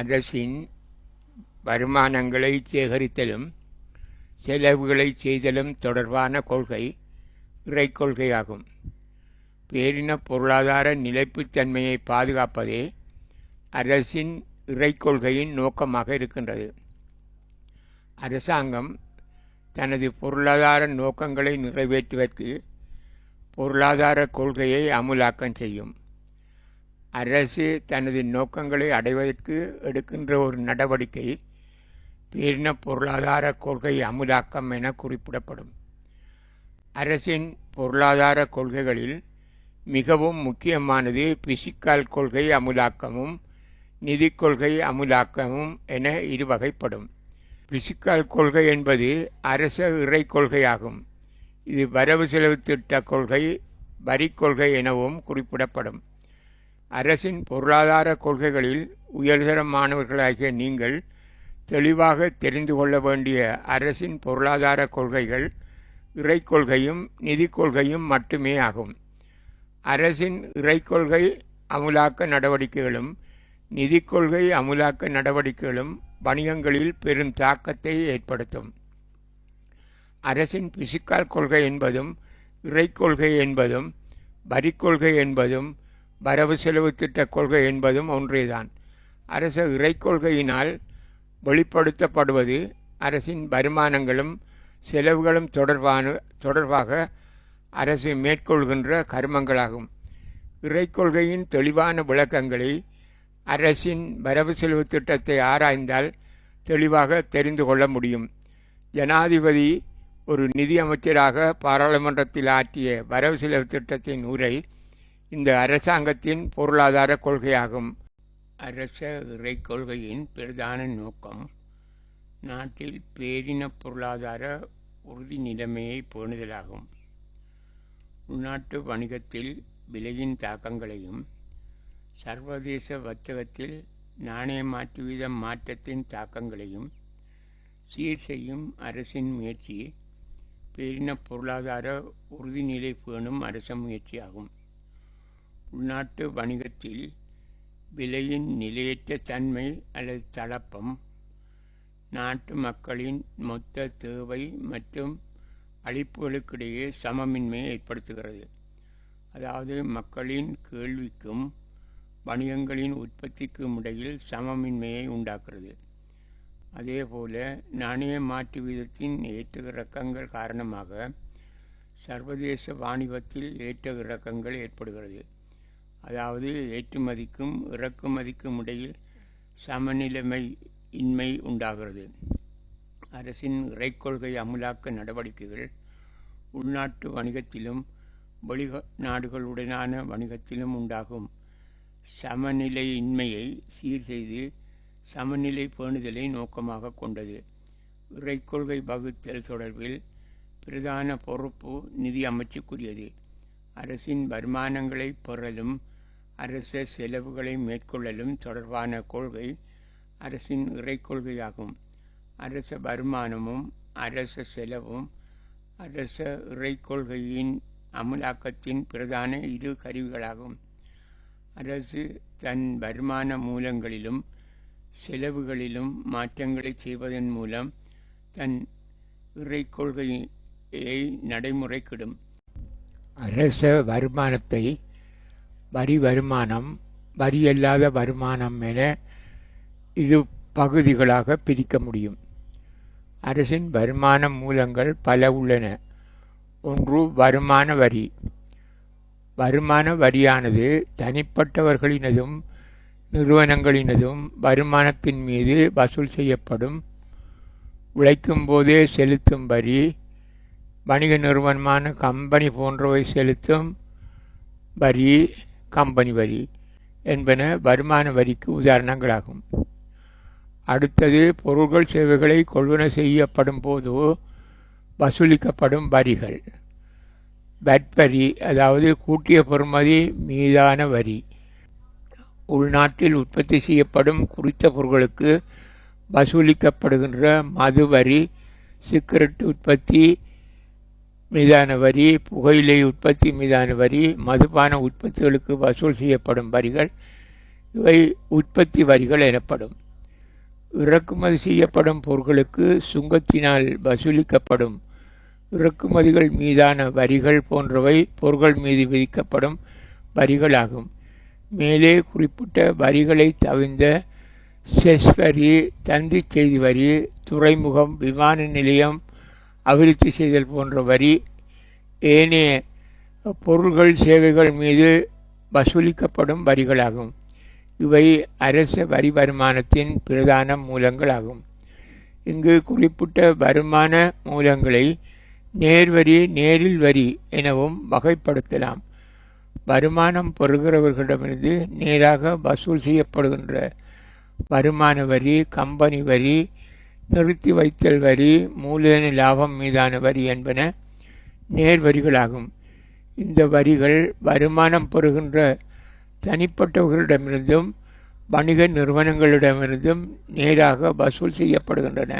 அரசின் வருமானங்களை சேகரித்தலும் செலவுகளை செய்தலும் தொடர்பான கொள்கை இறை கொள்கையாகும். பேரின பொருளாதார நிலைப்புத்தன்மையை பாதுகாப்பதே அரசின் இறை கொள்கையின் நோக்கமாக இருக்கின்றது. அரசாங்கம் தனது பொருளாதார நோக்கங்களை நிறைவேற்றுவதற்கு பொருளாதார கொள்கையை அமுலாக்கம் செய்யும். அரசு தனது நோக்கங்களை அடைவதற்கு எடுக்கின்ற ஒரு நடவடிக்கை பேரின பொருளாதார கொள்கை அமுலாக்கம் என குறிப்பிடப்படும். அரசின் பொருளாதார கொள்கைகளில் மிகவும் முக்கியமானது பிசிக்கல் கொள்கை அமுலாக்கமும் நிதிக் கொள்கை அமுலாக்கமும் என இருவகைப்படும். பிசிக்கல் கொள்கை என்பது அரச இறை கொள்கையாகும். இது வரவு செலவு திட்ட கொள்கை வரிக் கொள்கை எனவும் குறிப்பிடப்படும். அரசின் பொருளாதார கொள்கைகளில் உயர்தர மாணவர்களாகிய நீங்கள் தெளிவாக தெரிந்து கொள்ள வேண்டிய அரசின் பொருளாதார கொள்கைகள் இறை கொள்கையும் நிதிக் கொள்கையும் மட்டுமே ஆகும். அரசின் இறை கொள்கை அமுலாக்க நடவடிக்கைகளும் நிதிக் கொள்கை அமுலாக்க நடவடிக்கைகளும் வணிகங்களில் பெரும் தாக்கத்தை ஏற்படுத்தும். அரசின் பிசிக்கால் கொள்கை என்பதும் இறை கொள்கை என்பதும் வரிக் கொள்கை என்பதும் வரவு செலவு திட்ட கொள்கை என்பதும் ஒன்றேதான் அரச இறை கொள்கையினால் வெளிப்படுத்தப்படுவது அரசின் வருமானங்களும் செலவுகளும் தொடர்பான தொடர்பாக அரசு மேற்கொள்கின்ற கர்மங்களாகும். இறை கொள்கையின் தெளிவான விளக்கங்களை அரசின் வரவு செலவு திட்டத்தை ஆராய்ந்தால் தெளிவாக தெரிந்து கொள்ள முடியும். ஜனாதிபதி ஒரு நிதி அமைச்சராக பாராளுமன்றத்தில் ஆற்றிய வரவு செலவு திட்டத்தின் உரை இந்த அரசாங்கத்தின் பொருளாதார கொள்கையாகும். அரச இறை கொள்கையின் பிரதான நோக்கம் நாட்டில் பேரின பொருளாதார உறுதி நிலைமையை பேணுதலாகும். உள்நாட்டு வணிகத்தில் விலையின் தாக்கங்களையும் சர்வதேச வர்த்தகத்தில் நாணய மாற்று வீத மாற்றத்தின் தாக்கங்களையும் சீர் செய்யும் அரசின் முயற்சி பேரின பொருளாதார உறுதிநிலை பேணும் அரச முயற்சியாகும். உள்நாட்டு வணிகத்தில் விலையின் நிலையற்ற தன்மை அல்லது தளப்பம் நாட்டு மக்களின் மொத்த தேவை மற்றும் அளிப்புகளுக்கிடையே சமமின்மையை ஏற்படுத்துகிறது. அதாவது மக்களின் கேள்விக்கும் வணிகங்களின் உற்பத்திக்கும் இடையில் சமமின்மையை உண்டாக்குறது அதேபோல நாணய மாற்று வீதத்தின் ஏற்ற இறக்கங்கள் காரணமாக சர்வதேச வாணிபத்தில் ஏற்ற இறக்கங்கள் ஏற்படுகிறது. அதாவது ஏற்றுமதிக்கும் இறக்குமதிக்கும் இடையில் சமநிலைமை இன்மை உண்டாகிறது. அரசின் இறைக்கொள்கை அமுலாக்க நடவடிக்கைகள் உள்நாட்டு வணிகத்திலும் வெளிநாடுகளுடனான வணிகத்திலும் உண்டாகும். சமநிலையின்மையை சீர் செய்து சமநிலை பேணுதலை நோக்கமாக கொண்டது. இறைக்கொள்கை வகுத்தல் தொடர்பில் பிரதான பொறுப்பு நிதி அமைச்சுக்குரியது. அரசின் வருமானங்களை பெறலும் அரச செலவுகளை மேற்கொள்ளலும் தொடர்பான கொள்கை அரசின் இறைக்கொள்கையாகும் அரச வருமானமும் அரச செலவும் அரச இறைக்கொள்கையின் அமலாக்கத்தின் பிரதான இரு கருவிகளாகும். அரசு தன் வருமான மூலங்களிலும் செலவுகளிலும் மாற்றங்களை செய்வதன் மூலம் தன் இறைக்கொள்கையை நடைமுறைக்கிடும். அரச வருமானத்தை வரி வருமானம் வரியல்லாத வருமானம் என இரு பகுதிகளாக பிரிக்க முடியும். அரசின் வருமான மூலங்கள் பல உள்ளன. ஒன்று வருமான வரி. வருமான வரியானது தனிப்பட்டவர்களினதும் நிறுவனங்களினதும் வருமானத்தின் மீது வசூல் செய்யப்படும். உழைக்கும் போதே செலுத்தும் வரி வணிக நிறுவனமான கம்பெனி போன்றவை செலுத்தும் வரி கம்பெனி வரி என்பன வருமான வரிக்கு உதாரணங்களாகும். அடுத்தது பொருட்கள் சேவைகளை கொள்வன செய்யப்படும் போது வசூலிக்கப்படும் வரிகள். வட்வரி அதாவது கூட்டிய பொறுமதி மீதான வரி. உள்நாட்டில் உற்பத்தி செய்யப்படும் குறித்த பொருட்களுக்கு வசூலிக்கப்படுகின்ற மது வரி சிகரெட் உற்பத்தி மீதான வரி புகையிலை உற்பத்தி மீதான வரி மதுபான உற்பத்திகளுக்கு வசூல் செய்யப்படும் வரிகள் இவை உற்பத்தி வரிகள் எனப்படும். இறக்குமதி செய்யப்படும் பொருட்களுக்கு சுங்கத்தினால் வசூலிக்கப்படும். இறக்குமதிகள் மீதான வரிகள் போன்றவை பொருட்கள் மீது விதிக்கப்படும் வரிகளாகும். மேலே குறிப்பிட்ட வரிகளை தவிர்ந்த செஸ் வரி தந்தி செய்தி வரி துறைமுகம் விமான நிலையம் அபிவிருத்தி செய்தல் போன்ற வரி ஏனைய பொருள்கள் சேவைகள் மீது வசூலிக்கப்படும் வரிகளாகும். இவை அரச வரி வருமானத்தின் பிரதான மூலங்களாகும். இங்கு குறிப்பிட்ட வருமான மூலங்களை நேர்வரி நேரில் வரி எனவும் வகைப்படுத்தலாம். வருமானம் பெறுகிறவர்களிடமிருந்து நேராக வசூல் செய்யப்படுகின்ற வருமான வரி கம்பெனி வரி நிறுத்தி வைத்தல் வரி மூலதன லாபம் மீதான வரி என்பன நேர் வரிகளாகும் இந்த வரிகள் வருமானம் பெறுகின்ற தனிப்பட்டவர்களிடமிருந்தும் வணிக நிறுவனங்களிடமிருந்தும் நேராக வசூல் செய்யப்படுகின்றன.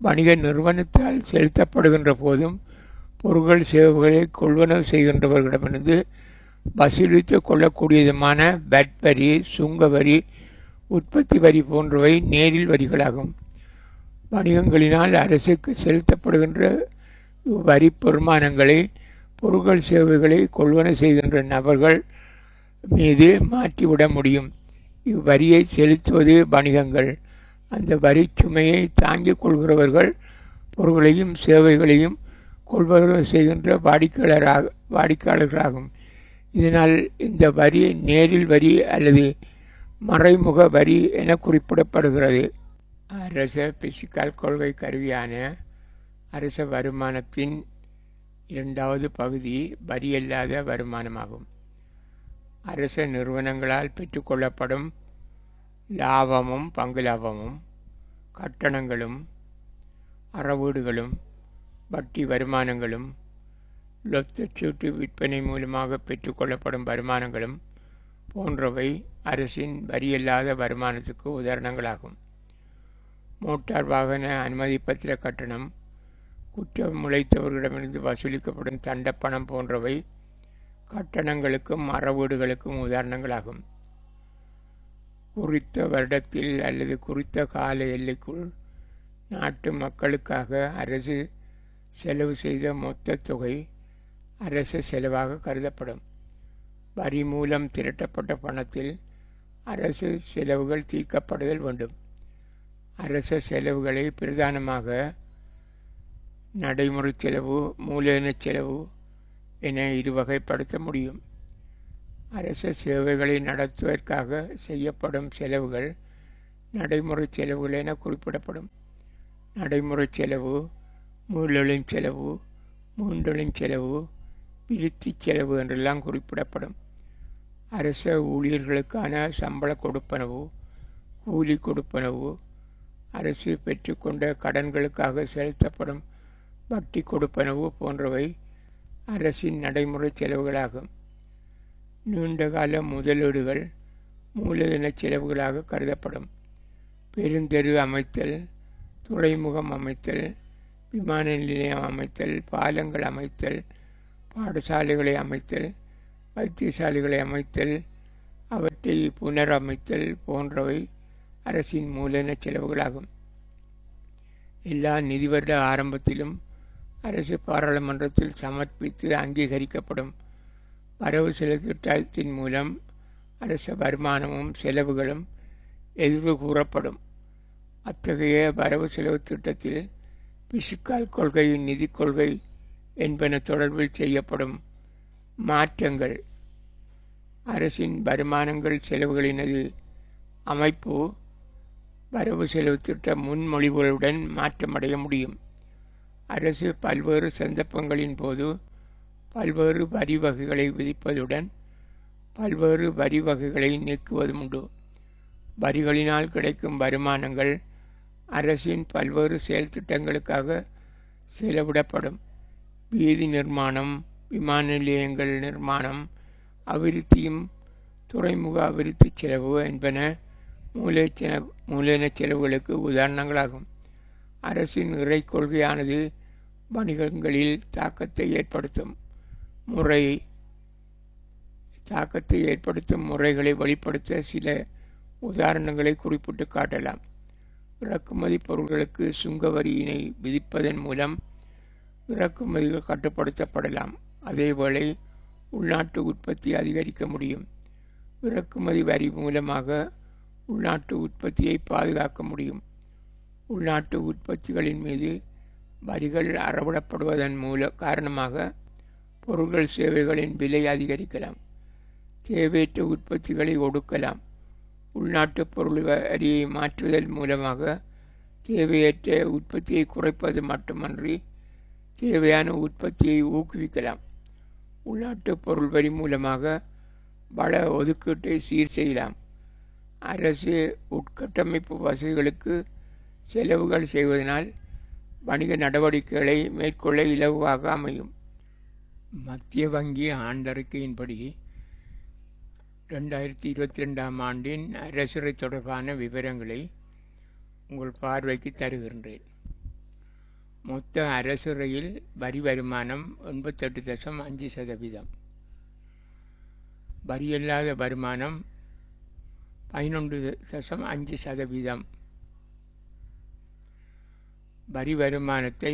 வணிக நிறுவனத்தால் செலுத்தப்படுகின்ற போதும் பொருட்கள் சேவைகளை கொள்வனவு செய்கின்றவர்களிடமிருந்து வசூலித்துக் கொள்ளக்கூடியதுமான வட் வரி சுங்க வரி உற்பத்தி வரி போன்றவை நேரில் வரிகளாகும். வணிகங்களினால் அரசுக்கு செலுத்தப்படுகின்ற வரி பெருமானங்களை பொருட்கள் சேவைகளை கொள்வன செய்கின்ற நபர்கள் மீது மாற்றிவிட முடியும். இவ்வரியை செலுத்துவது வணிகங்கள். அந்த வரி சுமையை தாங்கிக் கொள்கிறவர்கள் பொருட்களையும் சேவைகளையும் கொள்வனவு செய்கின்ற வாடிக்கையாளராக வாடிக்கையாளர்களாகும். இதனால் இந்த வரி நேரில் வரி அல்லது மறைமுக வரி என குறிப்பிடப்படுகிறது. அரச பிசிக்கல் கொள்கை கருவியான அரச வருமானத்தின் இரண்டாவது பகுதி வரியல்லாத வருமானமாகும். அரச நிறுவனங்களால் பெற்றுக்கொள்ளப்படும் லாபமும் பங்கு லாபமும் கட்டணங்களும் அறவீடுகளும் வட்டி வருமானங்களும் லொத்தச்சீட்டு விற்பனை மூலமாக பெற்றுக்கொள்ளப்படும் வருமானங்களும் போன்றவை அரசின் வரியல்லாத வருமானத்துக்கு உதாரணங்களாகும். மோட்டார் வாகன அனுமதி பத்திர கட்டணம் குற்றம் முளைத்தவர்களிடமிருந்து வசூலிக்கப்படும் தண்டப்பணம் போன்றவை கட்டணங்களுக்கும் மரவீடுகளுக்கும் உதாரணங்களாகும். குறித்த வருடத்தில் அல்லது குறித்த கால எல்லைக்குள் நாட்டு மக்களுக்காக அரசு செலவு செய்த மொத்த தொகை அரசு செலவாக கருதப்படும். வரி மூலம் திரட்டப்பட்ட பணத்தில் அரசு செலவுகள் தீர்க்கப்படுதல் வேண்டும். அரச செலவுகளை பிரதானமாக நடைமுறை செலவு மூலதன செலவு என இரு வகைப்படுத்த முடியும். அரச சேவைகளை நடத்துவதற்காக செய்யப்படும் செலவுகள் நடைமுறை செலவுகள் என குறிப்பிடப்படும். நடைமுறை செலவு மூலொழின் செலவு மூன்றொழின் செலவு விருத்தி செலவு என்றெல்லாம் குறிப்பிடப்படும். அரச ஊழியர்களுக்கான சம்பள கொடுப்பனவு கூலி கொடுப்பனவு அரசு பெற்றுக்கொண்ட கடன்களுக்காக செலுத்தப்படும் வட்டி கொடுப்பனவு போன்றவை அரசின் நடைமுறை செலவுகளாகும். நீண்டகால முதலீடுகள் மூலதன செலவுகளாக கருதப்படும். பெருந்தெரு அமைத்தல் துறைமுகம் அமைத்தல் விமான நிலையம் அமைத்தல் பாலங்கள் அமைத்தல் பாடசாலைகளை அமைத்தல் வைத்தியசாலைகளை அமைத்தல் அவற்றை புனரமைத்தல் போன்றவை அரசின் மூலதன செலவுகளாகும். எல்லா நிதி வருட ஆரம்பத்திலும் அரசு பாராளுமன்றத்தில் சமர்ப்பித்து அங்கீகரிக்கப்படும் வரவு செலவு திட்டத்தின் மூலம் அரச வருமானமும் செலவுகளும் எதிர்வு கூறப்படும். அத்தகைய வரவு செலவு திட்டத்தில் பிசுக்கால் கொள்கை நிதி கொள்கை என்பன தொடர்பில் செய்யப்படும் மாற்றங்கள். அரசின் வருமானங்கள் செலவுகளினது அமைப்பு வரவு செலவு திட்ட முன்மொழிவுகளுடன் மாற்றமடைய முடியும். அரசு பல்வேறு சந்தர்ப்பங்களின் போது பல்வேறு வரி வகைகளை விதிப்பதுடன் பல்வேறு வரி வகைகளை நீக்குவதும் உண்டு. வரிகளினால் கிடைக்கும் வருமானங்கள் அரசின் பல்வேறு செயல் திட்டங்களுக்காக செலவிடப்படும். வீதி நிர்மாணம் விமான நிலையங்கள் நிர்மாணம் அபிவிருத்தியும் துறைமுக அபிவிருத்தி செலவு என்பன மூலச்சென மூலதன செலவுகளுக்கு உதாரணங்களாகும். அரசின் இறை கொள்கையானது வணிகங்களில் தாக்கத்தை ஏற்படுத்தும் முறை தாக்கத்தை ஏற்படுத்தும் முறைகளை வெளிப்படுத்த சில உதாரணங்களை குறிப்பிட்டு காட்டலாம். இறக்குமதி பொருட்களுக்கு சுங்க வரியினை விதிப்பதன் மூலம் இறக்குமதிகள் கட்டுப்படுத்தப்படலாம். அதேவேளை உள்நாட்டு உற்பத்தி அதிகரிக்க முடியும். இறக்குமதி வரி மூலமாக உள்நாட்டு உற்பத்தியை பாதுகாக்க முடியும். உள்நாட்டு உற்பத்திகளின் மீது வரிகள் அறவிடப்படுவதன் மூல காரணமாக பொருட்கள் சேவைகளின் விலை அதிகரிக்கலாம். தேவையற்ற உற்பத்திகளை ஒடுக்கலாம். உள்நாட்டு பொருள் வரியை மாற்றுதல் மூலமாக தேவையற்ற உற்பத்தியை குறைப்பது மட்டுமன்றி தேவையான உற்பத்தியை ஊக்குவிக்கலாம். உள்நாட்டு பொருள் வரி மூலமாக வள ஒதுக்கீட்டை சீர் செய்யலாம். அரசு உட்கட்டமைப்பு வசதிகளுக்கு செலவுகள் செய்வதனால் வணிக நடவடிக்கைகளை மேற்கொள்ள இலவாக அமையும். மத்திய வங்கி ஆண்டறிக்கையின்படி ரெண்டாயிரத்தி இருபத்தி ரெண்டாம் ஆண்டின் அரசுரை தொடர்பான விவரங்களை உங்கள் பார்வைக்கு தருகின்றேன். மொத்த அரசுரையில் வரி வருமானம் எண்பத்தெட்டு தசம் அஞ்சு சதவீதம். வரியல்லாத வருமானம் பதினொன்று தசம் அஞ்சு சதவீதம். வரி வருமானத்தை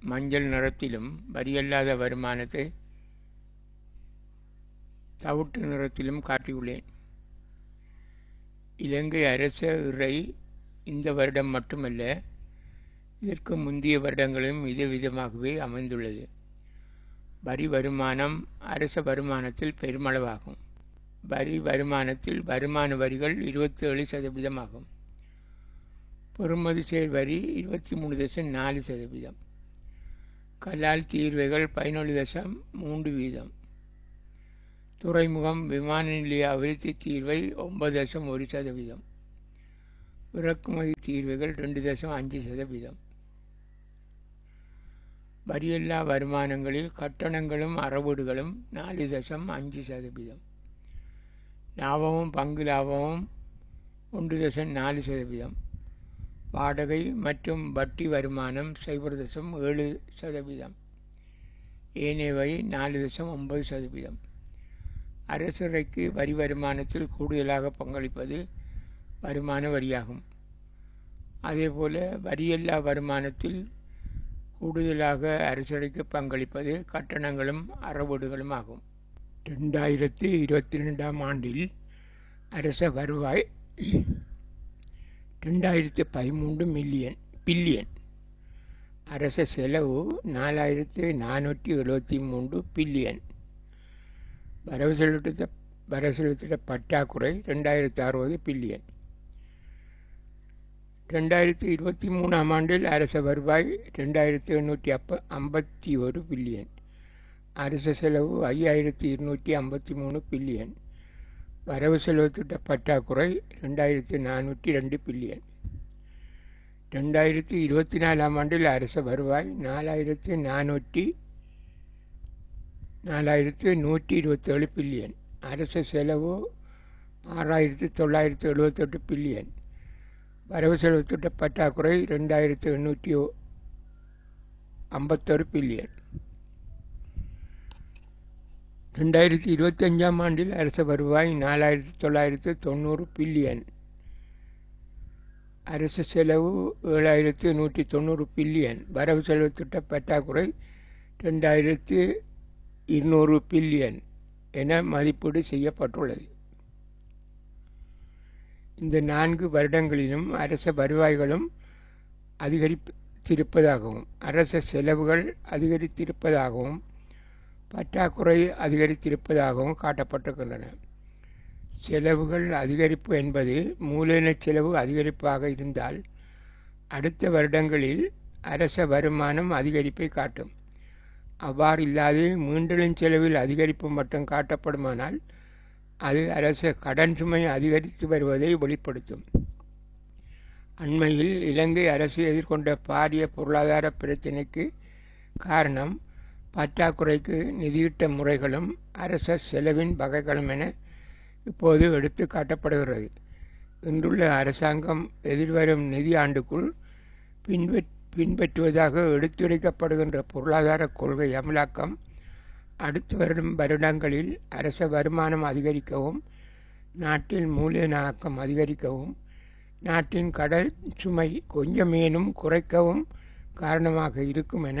மஞ்சள் நிறத்திலும் வரியல்லாத வருமானத்தை தவிட்டு நிறத்திலும் காட்டியுள்ளேன். இலங்கை அரச இறை இந்த வருடம் மட்டுமல்ல இதற்கு முந்தைய வருடங்களும் விதவிதமாகவே விதமாகவே அமைந்துள்ளது. வரி வருமானம் அரச வருமானத்தில் பெருமளவாகும். வரி வருமானத்தில் வருமான வரிகள் இருபத்தி ஏழு சதவீதமாகும். பொறுமதி செயல் வரி இருபத்தி மூணு தசம் நாலு சதவீதம். கலால் தீர்வைகள் பதினொன்று தசம் மூன்று வீதம். துறைமுகம் விமான நிலைய அபிவிருத்தி தீர்வை ஒன்பது தசம் ஒரு சதவீதம். இறக்குமதி தீர்வுகள் ரெண்டு தசம் அஞ்சு சதவீதம். வரியில்லா வருமானங்களில் கட்டணங்களும் அறவீடுகளும் நாலு தசம் அஞ்சு சதவீதம். லாபமும் பங்கு லாபமும் ஒன்று தசம் நாலு சதவீதம். வாடகை மற்றும் வட்டி வருமானம் சைபர் தசம் ஏழு சதவீதம். ஏனையவை நாலு தசம் ஒன்பது சதவீதம். அரசுரைக்கு வரி வருமானத்தில் கூடுதலாக பங்களிப்பது வருமான வரியாகும். அதேபோல வரியல்லா வருமானத்தில் கூடுதலாக அரசுரைக்கு பங்களிப்பது கட்டணங்களும் அறவீடுகளும் ஆகும். ரெண்டாயிரத்தி இருபத்தி ரெண்டாம் ஆண்டில் அரச வருவாய் ரெண்டாயிரத்தி பதிமூன்று மில்லியன் பில்லியன். அரச செலவு நாலாயிரத்து நானூற்றி எழுபத்தி மூன்று பில்லியன். வரவு செலுத்த வரவு செலுத்திட பற்றாக்குறை ரெண்டாயிரத்தி அறுபது பில்லியன். ரெண்டாயிரத்தி இருபத்தி மூணாம் ஆண்டில் அரச வருவாய் ரெண்டாயிரத்தி எண்ணூற்றி அப்ப ஐம்பத்தி ஒரு பில்லியன். அரச செலவு ஐயாயிரத்தி இருநூற்றி ஐம்பத்தி மூணு பில்லியன். வரவு செலவு திட்ட பற்றாக்குறை ரெண்டாயிரத்தி நானூற்றி ரெண்டு பில்லியன். ரெண்டாயிரத்தி இருபத்தி நாலாம் ஆண்டில் அரச வருவாய் நாலாயிரத்தி நானூற்றி நாலாயிரத்து நூற்றி இருபத்தேழு பில்லியன். அரச செலவு ஆறாயிரத்தி தொள்ளாயிரத்தி எழுபத்தெட்டு பில்லியன். வரவு செலவு திட்ட பற்றாக்குறை ரெண்டாயிரத்து எண்ணூற்றி ஐம்பத்தொரு பில்லியன். ரெண்டாயிரத்தி இருபத்தஞ்சாம் ஆண்டில் அரச வருவாய் நாலாயிரத்தி தொள்ளாயிரத்து தொண்ணூறு பில்லியன். அரசு செலவு ஏழாயிரத்து நூற்றி தொண்ணூறு பில்லியன். வரவு செலவு திட்ட பற்றாக்குறை ரெண்டாயிரத்து இருநூறு பில்லியன் என மதிப்பீடு செய்யப்பட்டுள்ளது. இந்த நான்கு வருடங்களிலும் அரச வருவாய்களும் அதிகரித்திருப்பதாகவும் அரச செலவுகள் அதிகரித்திருப்பதாகவும் பற்றாக்குறை அதிகரித்திருப்பதாகவும் காட்டப்பட்டுள்ளன செலவுகள் அதிகரிப்பு என்பது மூலதன செலவு அதிகரிப்பாக இருந்தால் அடுத்த வருடங்களில் அரச வருமானம் அதிகரிப்பை காட்டும். அவ்வாறு இல்லாது மீண்டலின் செலவில் அதிகரிப்பு மட்டும் காட்டப்படுமானால் அது அரச கடன் சுமை அதிகரித்து வருவதை வெளிப்படுத்தும். அண்மையில் இலங்கை அரசு எதிர்கொண்ட பாரிய பொருளாதார பிரச்சினைக்கு காரணம் பற்றாக்குறைக்கு நிதியிட்ட முறைகளும் அரச செலவின் வகைகளும் என இப்போது எடுத்து காட்டப்படுகிறது. இன்றுள்ள அரசாங்கம் எதிர்வரும் நிதி ஆண்டுக்குள் பின்பற் பின்பற்றுவதாக எடுத்துரைக்கப்படுகின்ற பொருளாதார கொள்கை அமலாக்கம் அடுத்து வரும் வருடங்களில் அரச வருமானம் அதிகரிக்கவும் நாட்டில் மூலதன ஆக்கம் அதிகரிக்கவும் நாட்டின் கடல் சுமை கொஞ்சமேனும் குறைக்கவும் காரணமாக இருக்கும் என